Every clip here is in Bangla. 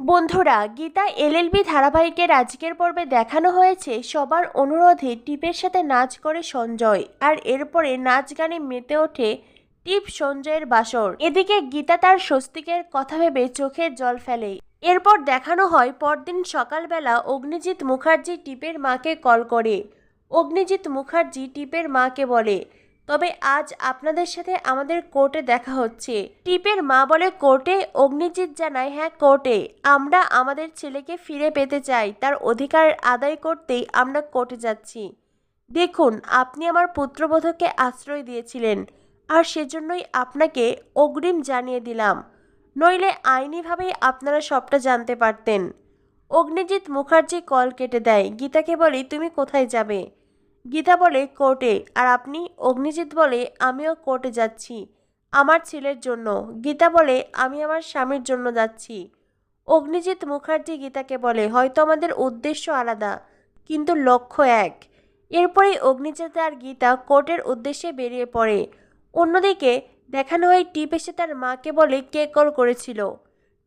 বন্ধুরা, গীতা এলএলবি ধারাবাহিকের আজকের পর্বে দেখানো হয়েছে সবার অনুরোধে টিপের সাথে নাচ করে সঞ্জয় আর এরপরে নাচ গানে মেতে ওঠে টিপ সঞ্জয়ের বাসর। এদিকে গীতা তার স্বস্তিকের কথা ভেবে চোখের জল ফেলে। এরপর দেখানো হয় পরদিন সকালবেলা অগ্নিজিৎ মুখার্জি টিপের মাকে কল করে। অগ্নিজিৎ মুখার্জি টিপের মাকে বলে তবে আজ আপনাদের সাথে আমাদের কোর্টে দেখা হচ্ছে। টিপের মা বলে কোর্টে অগ্নিজিৎ জানায় হ্যাঁ কোর্টে। আমরা আমাদের ছেলেকে ফিরে পেতে চাই। তার অধিকার আদায় করতেই আমরা কোর্টে যাচ্ছি। দেখুন, আপনি আমার পুত্রবধূকে আশ্রয় দিয়েছিলেন। আর সেজন্যই আপনাকে অগ্রিম জানিয়ে দিলাম। নইলে আইনিভাবেই আপনারা সবটা জানতে পারতেন। অগ্নিজিৎ মুখার্জি কল কেটে দেয়, গীতাকে বলে, তুমি কোথায় যাবে? গীতা বলে, কোর্টে, আর আপনি অগ্নিজিৎ বলে, আমিও কোর্টে যাচ্ছি, আমার ছেলের জন্য। গীতা বলে, আমি আমার স্বামীর জন্য যাচ্ছি। অগ্নিজিৎ মুখার্জি গীতাকে বলে, হয়তো আমাদের উদ্দেশ্য আলাদা, কিন্তু লক্ষ্য এক। এরপরেই অগ্নিজিৎ আর গীতা কোর্টের উদ্দেশ্যে বেরিয়ে পড়ে। অন্যদিকে দেখানো হয়, টিপ এসে তার মাকে বলে, কে কল করেছিল?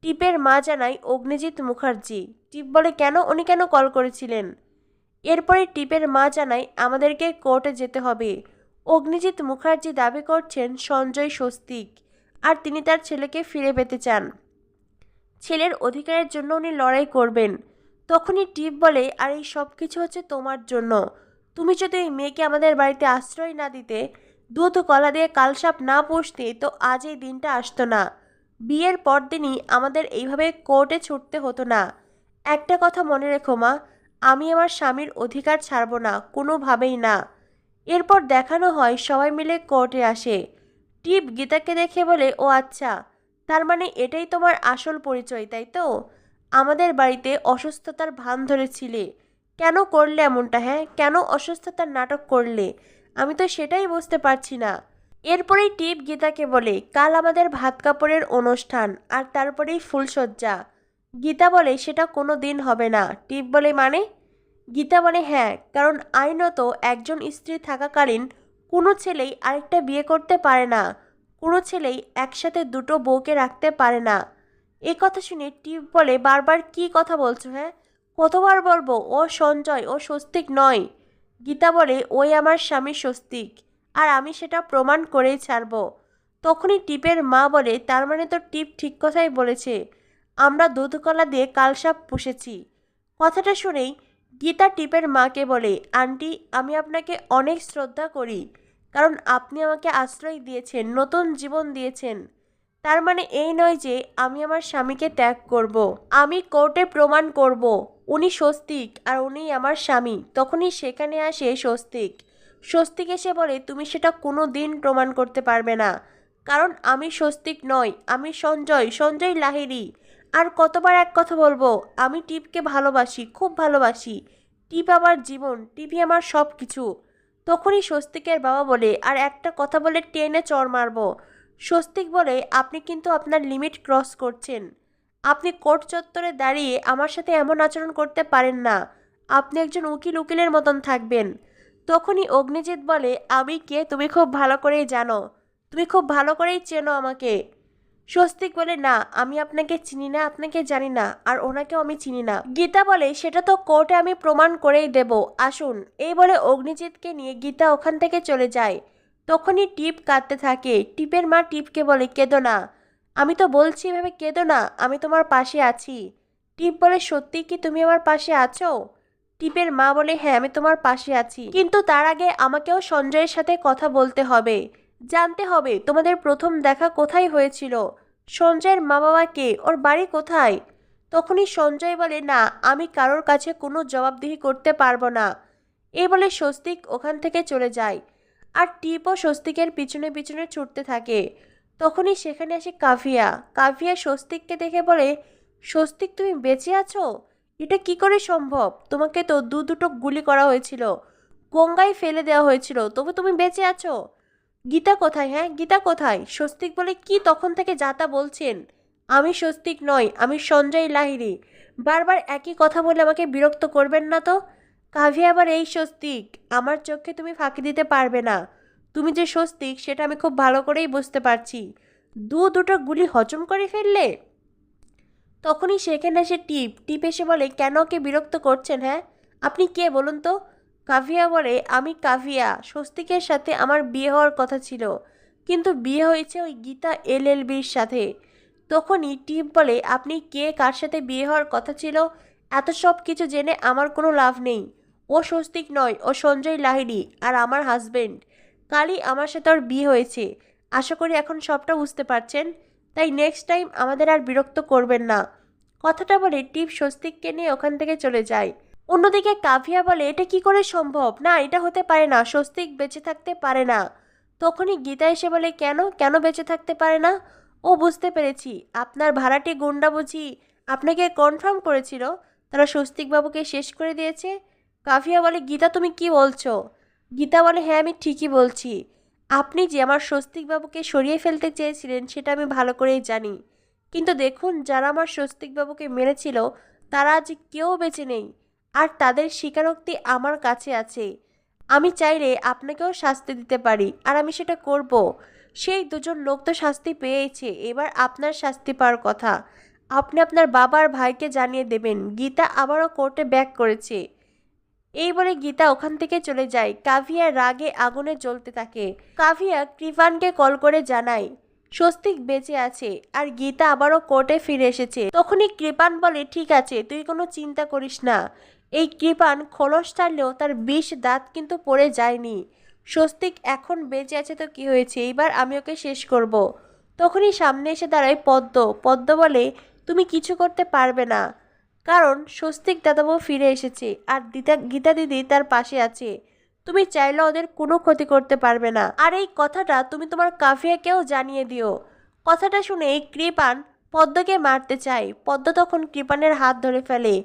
টিপের মা জানায়, অগ্নিজিৎ মুখার্জি। টিপ বলে, কেন? উনি কেন কল করেছিলেন? এরপরে টিপের মা জানায়, আমাদেরকে কোর্টে যেতে হবে। অগ্নিজিৎ মুখার্জি দাবি করছেন, সঞ্জয় স্বস্তিক। আর তিনি তার ছেলেকে ফিরে পেতে চান। ছেলের অধিকারের জন্য উনি লড়াই করবেন। তখনই টিপ বলে, আর এই সব কিছু হচ্ছে তোমার জন্য। তুমি যদি ওই মেয়েকে আমাদের বাড়িতে আশ্রয় না দিতে, দুধ কলা দিয়ে কালসাপ না পুষতে, তো আজ এই দিনটা আসতো না। বিয়ের পর দিনই আমাদের এইভাবে কোর্টে ছুটতে হতো না। একটা কথা মনে রেখো মা আমি আমার স্বামীর অধিকার ছাড়ব না, কোনোভাবেই না। এরপর দেখানো হয় সবাই মিলে কোর্টে আসে। টিপ গীতাকে দেখে বলে, ও আচ্ছা তার মানে এটাই তোমার আসল পরিচয়, তাই তো? আমাদের বাড়িতে অসুস্থতার ভান ধরেছিলে। কেন করলে এমনটা হ্যাঁ? কেন অসুস্থতার নাটক করলে? আমি তো সেটাই বুঝতে পারছি না। এরপরেই টিপ গীতাকে বলে, কাল আমাদের ভাত কাপড়ের অনুষ্ঠান, আর তারপরেই ফুলসজ্জা গীতা বলে সেটা কোনো দিন হবে না। টিপ বলে মানে? গীতা বলে হ্যাঁ কারণ আইনত একজন স্ত্রী থাকাকালীন কোনো ছেলেই আরেকটা বিয়ে করতে পারে না। কোনো ছেলেই একসাথে দুটো বউকে রাখতে পারে না। এ কথা শুনে টিপ বলে, বারবার কি কথা বলছো হ্যাঁ? কতবার বলব? ও সঞ্জয়, ও স্বস্তিক নয়। গীতা বলে, ওই আমার স্বামী স্বস্তিক, আর আমি সেটা প্রমাণ করেই ছাড়ব। তখনই টিপের মা বলে, তার মানে তো টিপ ঠিক কথাই বলেছে। আমরা দুধকলা দিয়ে কালসাপ পুষেছি। কথাটা শুনেই গীতা টিপের মাকে বলে, আন্টি, আমি আপনাকে অনেক শ্রদ্ধা করি, কারণ আপনি আমাকে আশ্রয় দিয়েছেন, নতুন জীবন দিয়েছেন। তার মানে এই নয় যে আমি আমার স্বামীকে ত্যাগ করব। আমি কোর্টে প্রমাণ করব, উনি স্বস্তিক আর উনি আমার স্বামী। তখনই সেখানে আসে স্বস্তিক। স্বস্তিক এসে বলে, তুমি সেটা কোনো দিন প্রমাণ করতে পারবে না। কারণ আমি স্বস্তিক নই, আমি সঞ্জয় সঞ্জয় লাহিরি আর কতবার এক কথা বলব, আমি টিপকে ভালোবাসি, খুব ভালোবাসি। টিপ আমার জীবন, টিপই আমার সব কিছু তখনই স্বস্তিকের বাবা বলে, আর একটা কথা বলে টেনে চড় মারবো। স্বস্তিক বলে, আপনি কিন্তু আপনার লিমিট ক্রস করছেন। আপনি কোর্ট চত্বরে দাঁড়িয়ে আমার সাথে এমন আচরণ করতে পারেন না। আপনি একজন উকিল, উকিলের মতন থাকবেন। তখনই অগ্নিজিৎ বলে, আমি কে? তুমি খুব ভালো করেই জানো। তুমি খুব ভালো করেই চেনো আমাকে। স্বস্তিক বলে, না, আমি আপনাকে চিনি না, আপনাকে জানি না, আর ওনাকেও আমি চিনি না। গীতা বলে, সেটা তো কোর্টে আমি প্রমাণ করেই দেব। আসুন। এই বলে অগ্নিজিৎকে নিয়ে গীতা ওখান থেকে চলে যায়। তখনই টিপ কাঁদতে থাকে। টিপের মা টিপকে বলে, কেঁদো না। আমি তো বলছি এভাবে কেঁদো না, আমি তোমার পাশে আছি। টিপ বলে, সত্যি কি তুমি আমার পাশে আছো? টিপের মা বলে হ্যাঁ আমি তোমার পাশে আছি। কিন্তু তার আগে আমাকেও সঞ্জয়ের সাথে কথা বলতে হবে। জানতে হবে তোমাদের প্রথম দেখা কোথায় হয়েছিল। সঞ্জয়ের মা বাবাকে ওর বাড়ি কোথায়? তখনই সঞ্জয় বলে, না, আমি কারোর কাছে কোনো জবাবদিহি করতে পারব না। এই বলে স্বস্তিক ওখান থেকে চলে যায়। আর টিপও স্বস্তিকের পিছনে পিছনে ছুটতে থাকে। তখনই সেখানে আসে কাভিয়া। কাভিয়া স্বস্তিককে দেখে বলে, স্বস্তিক, তুমি বেঁচে আছো? এটা কি করে সম্ভব? তোমাকে তো দু দুটো গুলি করা হয়েছিল। গঙ্গায় ফেলে দেওয়া হয়েছিল। তবু তুমি বেঁচে আছো? গীতা কোথায় হ্যাঁ? গীতা কোথায়? স্বস্তিক বলে কি তখন থেকে যাতা বলছেন? আমি স্বস্তিক নয় আমি সঞ্জয় লাহিরি বারবার একই কথা বলে আমাকে বিরক্ত করবেন না তো? কাভি আবার এই স্বস্তিক। আমার চোখে তুমি ফাঁকি দিতে পারবে না। তুমি যে স্বস্তিক, সেটা আমি খুব ভালো করেই বুঝতে পারছি। দু দুটো গুলি হজম করে ফেললে? তখনই সেখানে এসে টিপ টিপ এসে বলে, কেন ওকে বিরক্ত করছেন হ্যাঁ? আপনি কে, বলুন তো? কাভিয়া বলে, আমি কাভিয়া। স্বস্তিকের সাথে আমার বিয়ে হওয়ার কথা ছিল। কিন্তু বিয়ে হয়েছে ওই গীতা এলএলবির সাথে। তখনই টিপ বলে, আপনি কে? কার সাথে বিয়ে হওয়ার কথা ছিল? এত সব কিছু জেনে আমার কোনো লাভ নেই। ও স্বস্তিক নয়, ও সঞ্জয় লাহিড়ি আর আমার হাজবেন্ড। কালই আমার সাথে ওর বিয়ে হয়েছে। আশা করি এখন সবটা বুঝতে পারছেন। তাই নেক্সট টাইম আমাদের আর বিরক্ত করবেন না। কথাটা বলে টিপ স্বস্তিককে নিয়ে ওখান থেকে চলে যায়। অন্যদিকে কাভিয়া বলে, এটা কি করে সম্ভব? না, এটা হতে পারে না, স্বস্তিক বেঁচে থাকতে পারে না। তখনই গীতা এসে বলে, কেন? কেন বেঁচে থাকতে পারে না? ও বুঝতে পেরেছি। আপনার ভাড়াটি গুন্ডা বুঝি আপনাকে কনফার্ম করেছিল, তারা স্বস্তিকবাবুকে শেষ করে দিয়েছে? কাভিয়া বলে, গীতা, তুমি কি বলছো? গীতা বলে হ্যাঁ আমি ঠিকই বলছি। আপনি যে আমার স্বস্তিকবাবুকে সরিয়ে ফেলতে চেয়েছিলেন, সেটা আমি ভালো করেই জানি। কিন্তু দেখুন, যারা আমার স্বস্তিকবাবুকে মেরেছিল, তারা আজ কেউ বেঁচে নেই। আর তাদের স্বীকারোক্তি আমার কাছে আছে। আমি চাইলে আপনাকেও শাস্তি দিতে পারি, আর আমি সেটা করব। সেই দুজন লোক তো শাস্তি পেয়েছে এবার আপনার শাস্তি পাওয়ার কথা। আপনি আপনার বাবার ভাইকে জানিয়ে দেবেন, গীতা আবারও কোর্টে ব্যাক করেছে। এই বলে গীতা ওখান থেকে চলে যায়। কাভিয়া রাগে আগুনে জ্বলতে থাকে। কাভিয়া কৃপানকে কল করে জানায় স্বস্তিক বেঁচে আছে আর গীতা আবারও কোর্টে ফিরে এসেছে। তখনই কৃপান বলে, ঠিক আছে, তুই কোনো চিন্তা করিস না। এই কৃপান খোলস টানলেও তার বিষ দাঁত কিন্তু পড়ে যায়নি। স্বস্তিক, এখন বেঁচে আছে তো কি হয়েছে? এইবার আমি ওকে শেষ করব। তখনই সামনে এসে দাঁড়ায় পদ্ম। পদ্ম বলে, তুমি কিছু করতে পারবে না। কারণ স্বস্তিক দাদাবাবু ফিরে এসেছে আর গীতা গীতা দিদি তার পাশে আছে। তুমি চাইলে ওদের কোনো ক্ষতি করতে পারবে না। আর এই কথাটা তুমি তোমার কাফিয়াকেও জানিয়ে দিও। কথাটা শুনে কৃপান পদ্মকে মারতে চায়। পদ্ম তখন কৃপানের হাত ধরে ফেলে।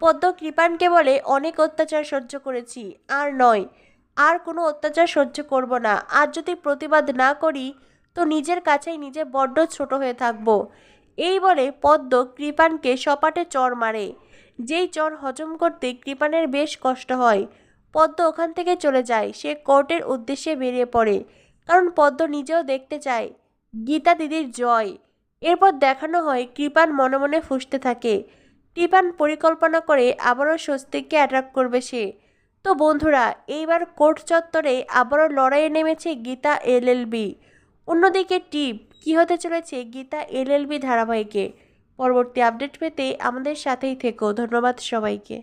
পদ্ম কৃপানকে বলে, অনেক অত্যাচার সহ্য করেছি, আর নয়। আর কোনো অত্যাচার সহ্য করব না। আর যদি প্রতিবাদ না করি, তো নিজের কাছেই নিজে বড্ড ছোট হয়ে থাকব। এই বলে পদ্ম কৃপানকে সপাটে চর মারে। যেই চর হজম করতে কৃপানের বেশ কষ্ট হয়। পদ্ম ওখান থেকে চলে যায়। সে কোর্টের উদ্দেশ্যে বেরিয়ে পড়ে। কারণ পদ্ম নিজেও দেখতে চায়। গীতা দিদির জয়। এরপর দেখানো হয় কৃপান মনে মনে ফুসতে থাকে। কৃপান পরিকল্পনা করে আবারও স্বস্তিককে অ্যাট্রাক্ট করবে সে। তো বন্ধুরা, এইবার কোর্ট চত্বরে আবারও লড়াইয়ে নেমেছে গীতা এলএলবি অন্যদিকে টিপ, কি হতে চলেছে গীতা এলএলবি ধারাবাহিকে? পরবর্তী আপডেট পেতে আমাদের সাথেই থেকো। ধন্যবাদ সবাইকে।